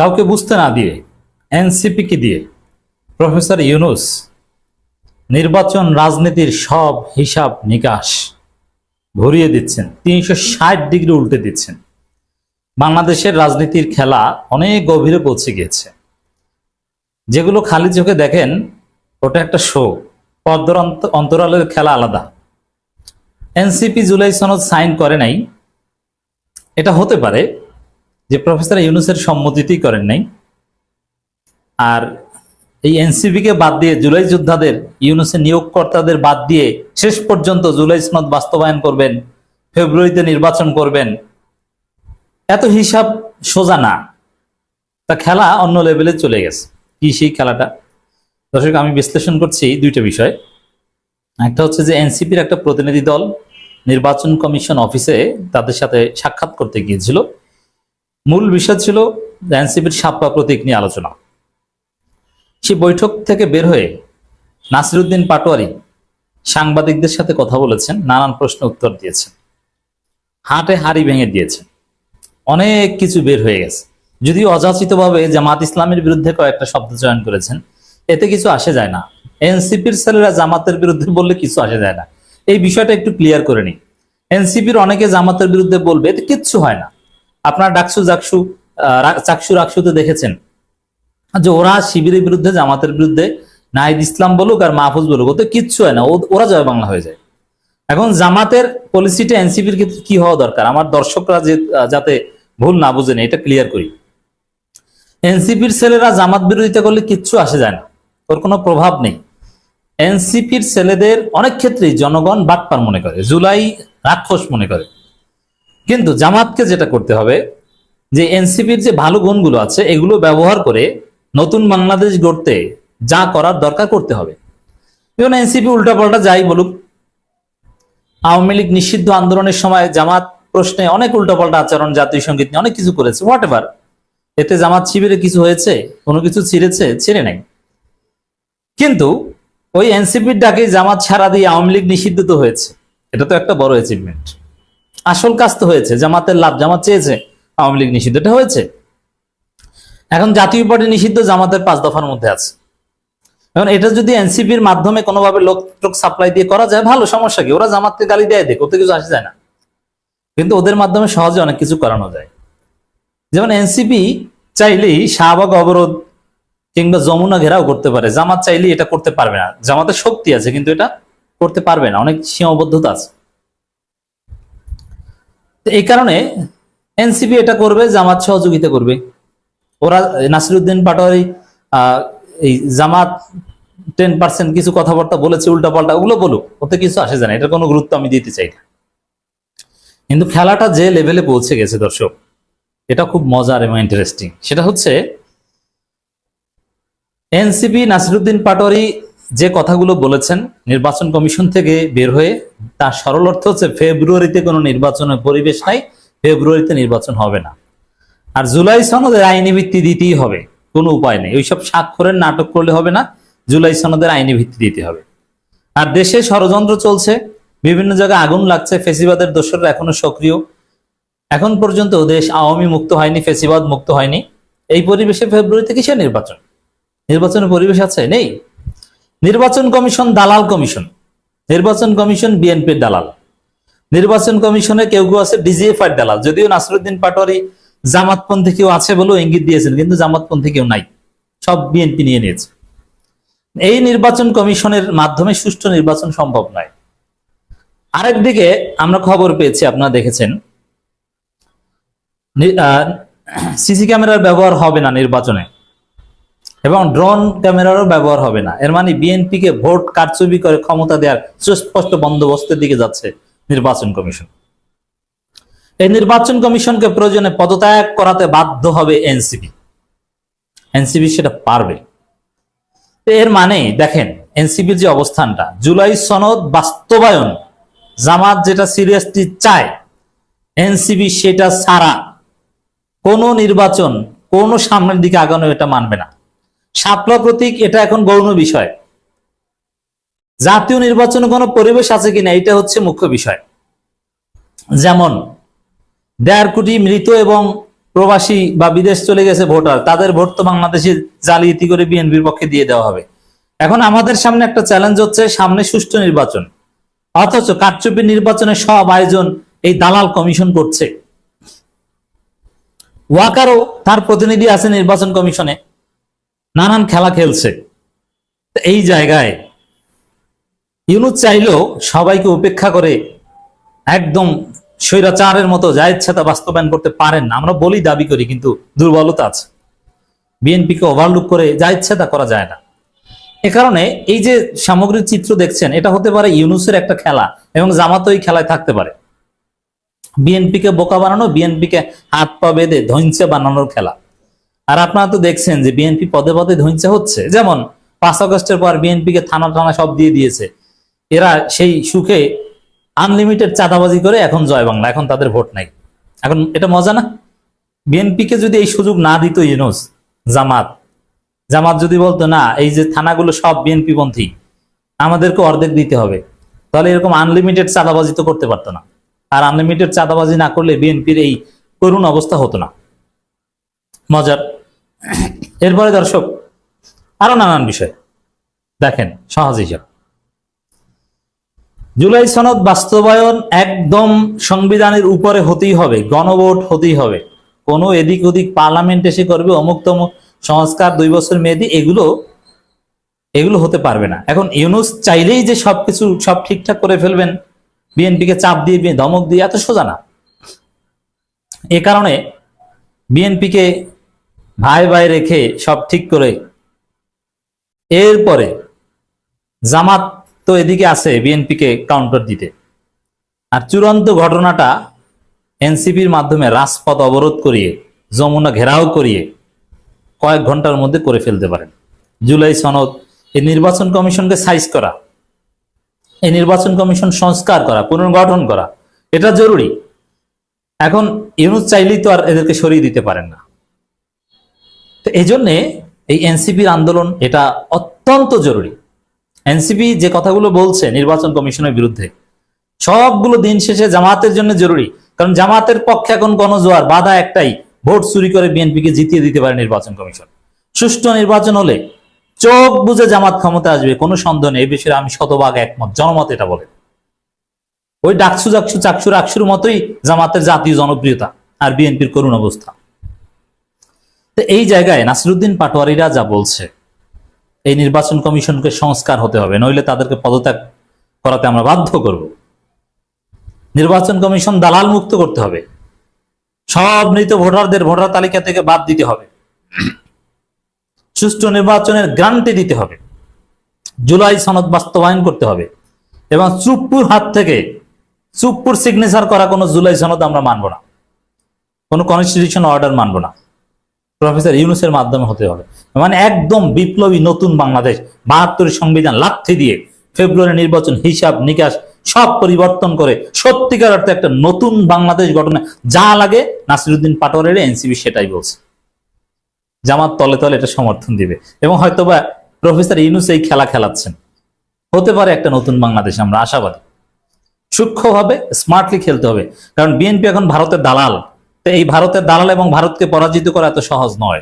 কাউকে বুঝতে না দিয়ে, এনসিপিকে দিয়ে, প্রফেসর ইউনুস, নির্বাচন রাজনীতির সব হিসাব নিকাশ ভরিয়ে দিচ্ছেন, তিনশো ষাট ডিগ্রি উল্টে দিচ্ছেন। বাংলাদেশের রাজনীতির খেলা অনেক গভীরে পৌঁছে গিয়েছে। যেগুলো খালি চোখে দেখেন, ওটা একটা শো পদ্মর অন্তরালের খেলা আলাদা। এনসিপি জুলাই সনদ সাইন করে নাই, এটা হতে পারে যে প্রফেসর ইউনুসের সম্মতিতেই করেন নাই। আর এই এনসিপি কে বাদ দিয়ে জুলাই যোদ্ধাদের, ইউনুসের নিয়োগকর্তাদের বাদ দিয়ে শেষ পর্যন্ত জুলাই সনদ বাস্তবায়ন করবেন, ফেব্রুয়ারিতে নির্বাচন করবেন, এত হিসাব সোজা না। তা খেলা অন্য লেভেলে চলে গেছে। কি সেই খেলাটা? দর্শক, আমি বিশ্লেষণ করছি দুইটা বিষয়। একটা হচ্ছে যে এনসিপির একটা প্রতিনিধি দল নির্বাচন কমিশন অফিসে তাদের সাথে সাক্ষাৎ করতে গিয়েছিল। মূল বিষয় ছিল এনসিপির সাপ্পা প্রতীক নিয়ে আলোচনা। সেই বৈঠক থেকে বের হয়ে নাসিরুদ্দিন পাটোয়ারি সাংবাদিকদের সাথে কথা বলেছেন, নানান প্রশ্ন উত্তর দিয়েছেন, হাটে হাড়ি ভেঙে দিয়েছেন। অনেক কিছু বের হয়ে গেছে। যদিও অযাচিতভাবে জামাত ইসলামের বিরুদ্ধে কয়েকটা শব্দ চয়ন করেছেন, এতে কিছু আসে যায় না। এনসিপির ছেলেরা জামাতের বিরুদ্ধে বললে কিছু আসে যায় না। এই বিষয়টা একটু ক্লিয়ার করে নিই। এনসিপির অনেকে জামাতের বিরুদ্ধে বলবে, এতে কিচ্ছু হয় না। আপনার ডাকসু জাকসু চাকসু রাকসুতে দেখেছেন। যে ওরা শিবিরের বিরুদ্ধে, জামাতের বিরুদ্ধে নাহিদ ইসলাম বলুক আর মাহফুজ বলুক ওতে কিচ্ছু হয় না ওরা জয় বাংলা হয়ে যায়। এখন জামাতের পলিসিটা এনসিপির ক্ষেত্রে কি হওয়া দরকার? আমার দর্শকরা যে যাতে ভুল না বুঝেন এটা ক্লিয়ার করি। এনসিপির ছেলেরা জামাত বিরোধিতা করলে কিচ্ছু আসে যায় না, ওর কোনো প্রভাব নেই। এনসিপির ছেলেদের অনেক ক্ষেত্রেই জনগণ বাটপার মনে করে, জুলাই রাক্ষস মনে করে। কিন্তু জামাতকে যেটা করতে হবে, যে এনসিপির যে ভালো গুণগুলো আছে, এগুলো ব্যবহার করে নতুন বাংলাদেশ গড়তে যা করার দরকার করতে হবে। যেমন এনসিপি উল্টাপাল্টা যাই বলুক, আওয়ামী লীগ নিষিদ্ধ আন্দোলনের সময় জামাত প্রশ্নে অনেক উল্টাপাল্টা আচরণ, জাতীয় সংগীত নিয়ে অনেক কিছু করেছে হোয়াট এভার এতে জামাত শিবিরে কিছু হয়েছে, কোনো কিছু ছিঁড়েছে, ছিঁড়ে নাই। কিন্তু ওই এনসিপির ডাকে জামাত ছাড়া দিয়ে আওয়ামী লীগ নিষিদ্ধ তো হয়েছে। এটা তো একটা বড় অ্যাচিভমেন্ট আসল কাজ তো হয়েছে, জামাতের লাভ, জামাত চেয়েছে, আওয়ামী লীগ নিষিদ্ধ, এটা হয়েছে। এখন জাতীয় পার্টি নিষিদ্ধ জামাতের পাঁচ দফার মধ্যে আছে। এখন এটা যদি এনসিপির মাধ্যমে কোনোভাবে লোক টোক সাপ্লাই দিয়ে করা যায়, ভালো, সমস্যা কি? ওরা জামাতকে গালি দেয় দেখ ওতে কিছু আসে যায় না। কিন্তু ওদের মাধ্যমে সহজে অনেক কিছু করানো যায়। যেমন এনসিপি চাইলেই শাহবাগ অবরোধ কিংবা যমুনা ঘেরাও করতে পারে। জামাত চাইলেই এটা করতে পারবে না। জামাতের শক্তি আছে, কিন্তু এটা করতে পারবে না। অনেক সীমাবদ্ধতা আছে। এই কারণে এনসিপি এটা করবে, জামাত সহযোগিতা করবে। ওরা নাসিরুদ্দিন পাটোয়ারি এই জামাত টেন পার্সেন্ট কিছু কথাবার্তা বলেছে, উল্টাপাল্টা, ওগুলো বলুক, ওতে কিছু আসে যায় না, এটার কোনো গুরুত্ব আমি দিতে চাই না। কিন্তু খেলাটা যে লেভেলে পৌঁছে গেছে, দর্শক, এটা খুব মজার এবং ইন্টারেস্টিং সেটা হচ্ছে, এনসিপি, নাসিরুদ্দিন পাটোয়ারি যে কথাগুলো বলেছেন, নির্বাচন কমিশন থেকে বের হয়ে তার সরল অর্থ হচ্ছে ফেব্রুয়ারিতে কোনো নির্বাচনের পরিবেশ নাই, ফেব্রুয়ারিতে নির্বাচন হবে না। আর জুলাই সনদের আইনি ভিত্তি দিতেই হবে, কোনো উপায় নেই। ওইসব স্বাক্ষরের নাটক করলে হবে না, জুলাই সনদের আইনি ভিত্তি দিতে হবে। আর দেশে ষড়যন্ত্র চলছে, বিভিন্ন জায়গায় আগুন লাগছে, ফেসিবাদের দোসররা এখনও সক্রিয়। এখন পর্যন্ত দেশ আওয়ামী মুক্ত হয়নি, ফেসিবাদ মুক্ত হয়নি। এই পরিবেশে ফেব্রুয়ারিতে কিসের নির্বাচন? নির্বাচনের পরিবেশ আছে, নেই? নির্বাচন কমিশন দালাল কমিশন। নির্বাচন কমিশন বিএনপির দালাল। নির্বাচন কমিশনে কেউ কেউ আছে ডিজিএফআই দালাল। যদিও নাসরুদ্দিন পাটোয়ারি জামাতপন্থী কেউ আছে বলেও ইঙ্গিত দিয়েছেন কিন্তু জামাতপন্থী কেউ নাই। সব বিএনপি নিয়ে নিয়েছে। এই নির্বাচন কমিশনের মাধ্যমে সুষ্ঠু নির্বাচন সম্ভব নয়। আরেকদিকে আমরা খবর পেয়েছি, আপনারা দেখেছেন। সিসি ক্যামেরার ব্যবহার হবে না নির্বাচনে। এবং ড্রোন ক্যামেরারও ব্যবহার হবে না। এর মানে বিএনপি কে ভোট কারচুপি করে ক্ষমতা দেওয়ার সুস্পষ্ট বন্দোবস্তের দিকে যাচ্ছে নির্বাচন কমিশন। এই নির্বাচন কমিশনকে প্রয়োজনে পদত্যাগ করাতে বাধ্য হবে এনসিপি। এনসিপি সেটা পারবে। এর মানে দেখেন, এনসিপির যে অবস্থানটা, জুলাই সনদ বাস্তবায়ন, জামাত যেটা সিরিয়াসলি চায়, এনসিপি সেটা ছাড়া কোনো নির্বাচন কোনো সামনের দিকে আগানো এটা মানবে না। শাপলা প্রতীক, এটা এখন গৌণ বিষয়। জাতীয় নির্বাচনে কোনো পরিবেশ আছে কিনা, এটা হচ্ছে মুখ্য বিষয়। যেমন, দেড় কোটি মৃত এবং প্রবাসী বা বিদেশ চলে গেছে ভোটার, তাদের ভোট তো বাংলাদেশে জালিয়াতি করে বিএনপির পক্ষে দিয়ে দেওয়া হবে। এখন আমাদের সামনে একটা চ্যালেঞ্জ হচ্ছে সামনে সুষ্ঠু নির্বাচন। অথচ কারচুপি নির্বাচনের সব আয়োজন এই দালাল কমিশন করছে। ওয়াকারও তার প্রতিনিধি আছে নির্বাচন কমিশনে। নানান খেলা খেলছে। এই জায়গায় ইউনুস চাইলেও সবাইকে উপেক্ষা করে একদম স্বৈরাচারের মতো যা ইচ্ছা তা বাস্তবায়ন করতে পারেন না। আমরা বলি, দাবি করি, কিন্তু দুর্বলতা আছে। বিএনপিকে ওভারলুক করে যা ইচ্ছা তা করা যায় না। এ কারণে এই যে সামগ্রিক চিত্র দেখছেন, এটা হতে পারে ইউনুসের একটা খেলা এবং জামাত ওই খেলায় থাকতে পারে। বিএনপিকে বোকা বানানো, বিএনপিকে হাত পা বেঁধে ধৈঞ্চে বানানোর খেলা। আর আপনারা তো দেখছেন যে বিএনপি পদে পদে ধৈঞ্চে হচ্ছে। যেমন পাঁচ আগস্টের পর বিএনপিকে থানা টানা সব দিয়ে দিয়েছে। এরা সেই সুখে আনলিমিটেড চাঁদাবাজি করে এখন জয় বাংলা, এখন তাদের ভোট নাই। এখন এটা মজা না? বিএনপিকে যদি এই সুযোগ না দিত ইউনুস, জামাত জামাত যদি বলতো, না, এই যে থানাগুলো সব বিএনপি পন্থী, আমাদেরকে অর্ধেক দিতে হবে। তাহলে এরকম আনলিমিটেড চাঁদাবাজি তো করতে পারতো না। আর আনলিমিটেড চাঁদাবাজি না করলে বিএনপির এই করুণ অবস্থা হতো না। মজার। এরপরে দর্শক, আরও নানান বিষয়। দেখেন, সহজ হিসাব। জুলাই সনদ বাস্তবায়ন একদম সংবিধানের উপরে হতেই হবে, গণভোট হতেই হবে। কোনো এদিক ওদিক পার্লামেন্ট এসে করবে, অমুক তমুক সংস্কার, দুই বছর মেয়াদি, এগুলো এগুলো হতে পারবে না। এখন ইউনুস চাইলেই যে সবকিছু সব ঠিকঠাক করে ফেলবেন, বিএনপিকে চাপ দিয়ে ধমক দিয়ে, এত সোজা না। এ কারণে বিএনপিকে ভাই ভাই রেখে সব ঠিক করে। এরপরে জামাত তো এদিকে আছে বিএনপিকে কাউন্টার দিতে। আর চূড়ান্ত ঘটনাটা এনসিপির মাধ্যমে রাজপথ অবরোধ করিয়ে, যমুনা ঘেরাও করিয়ে কয়েক ঘণ্টার মধ্যে করে ফেলতে পারেন। জুলাই সনদ, এই নির্বাচন কমিশনকে সাইজ করা, এই নির্বাচন কমিশন সংস্কার করা, পুনর্গঠন করা, এটা জরুরি। এখন ইউনুস চাইলেই তো আর এদেরকে সরিয়ে দিতে পারেন না। তো এই জন্যে এই এনসিপির আন্দোলন এটা অত্যন্ত জরুরি। এনসিপি যে কথাগুলো বলছে নির্বাচন কমিশনের বিরুদ্ধে, সবগুলো দিন শেষে জামাতের জন্য জরুরি। কারণ জামাতের পক্ষে এখন গণজোয়ার, বাধা একটাই, ভোট চুরি করে বিএনপিকে জিতিয়ে দিতে পারে নির্বাচন কমিশন। সুষ্ঠু নির্বাচন হলে চোখ বুঝে জামাত ক্ষমতা আসবে, কোনো সন্দেহ নেই। এই বিষয়ে আমি শতভাগ একমত, জনমত এটা বলে। ওই ডাকসু জাকসু চাকসু রাকসুর মতোই জামাতের জাতীয় জনপ্রিয়তা আর বিএনপির করুণ অবস্থা। তো এই জায়গায় নাসিরুদ্দিন পাটোয়ারিরা যা বলছে, এই নির্বাচন কমিশনকে সংস্কার হতে হবে, নইলে তাদেরকে পদত্যাগ করাতে আমরা বাধ্য করব। নির্বাচন কমিশন দালাল মুক্ত করতে হবে। সব মৃত ভোটারদের ভোটার তালিকা থেকে বাদ দিতে হবে। সুষ্ঠু নির্বাচনের গ্রান্টি দিতে হবে। জুলাই সনদ বাস্তবায়ন করতে হবে এবং চুপ্পুর হাত থেকে চুপ্পুর সিগনেচার করা কোনো জুলাই সনদ আমরা মানব না। কোনো কনস্টিটিউশন অর্ডার মানব না। প্রফেসর ইউনুসের মাধ্যমে হতে হবে। মানে একদম বিপ্লবী নতুন বাংলাদেশ বাহাত্তরের সংবিধান লাথি দিয়ে ফেব্রুয়ারি নির্বাচন হিসাব নিকাশ সব পরিবর্তন করে সত্যিকার অর্থে একটা নতুন বাংলাদেশ গঠনে যা লাগে নাসিরুদ্দিন পাটোয়ারের এনসিবি সেটাই বলছে। জামাত তলে তলে এটা সমর্থন দিবে। এবং হয়তোবা প্রফেসর ইউনুস এই খেলা খেলাচ্ছেন। হতে পারে একটা নতুন বাংলাদেশ, আমরা আশাবাদী। সূক্ষ্মভাবে স্মার্টলি খেলতে হবে। কারণ বিএনপি এখন ভারতের দালাল। তো এই ভারতের দালাল এবং ভারতকে পরাজিত করা এত সহজ নয়।